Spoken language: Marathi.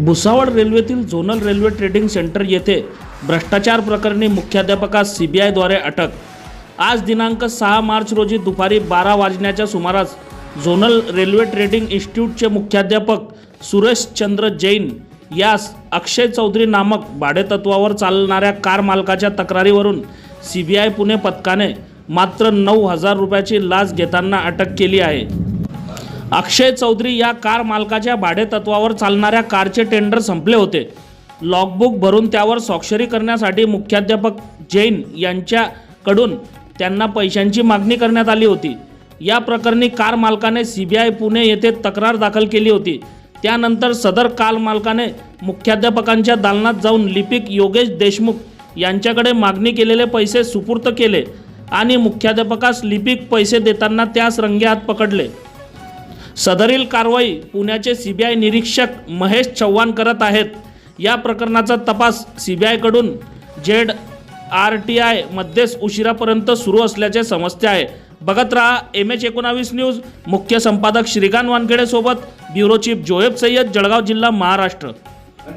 भुसावळ रेल्वेतील झोनल रेल्वे ट्रेडिंग सेंटर येथे भ्रष्टाचार प्रकरणी मुख्याध्यापकास सी बी आयद्वारे अटक. आज दिनांक सहा मार्च रोजी दुपारी बारा वाजण्याच्या सुमारास झोनल रेल्वे ट्रेडिंग इन्स्टिट्यूटचे मुख्याध्यापक सुरेश चंद्र जैन यास अक्षय चौधरी नामक भाडेतत्वावर चालणाऱ्या कार मालकाच्या तक्रारीवरून सी बी आय पुणे पथकाने मात्र नऊ हजार रुपयाची लाच घेताना अटक केली आहे. अक्षय चौधरी या कार मालकाच्या भाडेतत्वावर चालणाऱ्या कारचे टेंडर संपले होते. लॉगबुक भरून त्यावर स्वाक्षरी करण्यासाठी मुख्याध्यापक जैन यांच्याकडून त्यांना पैशांची मागणी करण्यात आली होती. या प्रकरणी कार मालकाने सी बी आय पुणे येथे तक्रार दाखल केली होती. त्यानंतर सदर कार मालकाने मुख्याध्यापकांच्या दालनात जाऊन लिपिक योगेश देशमुख यांच्याकडे मागणी केलेले पैसे सुपूर्त केले आणि मुख्याध्यापकास लिपिक पैसे देताना त्यास रंगेहात पकडले. सदरील कारवाई पुण्याचे सी बी आय निरीक्षक महेश चव्हाण करत आहेत. या प्रकरणाचा तपास सी बी आयकडून जेड आर टी आय मध्येच उशिरापर्यंत सुरू असल्याचे समजते आहे. बघत रहा एम एच एकोणावीस न्यूज. मुख्य संपादक श्रीकांत वानखेडे सोबत ब्युरो चीफ जोएब सय्यद जळगाव जिल्हा महाराष्ट्र.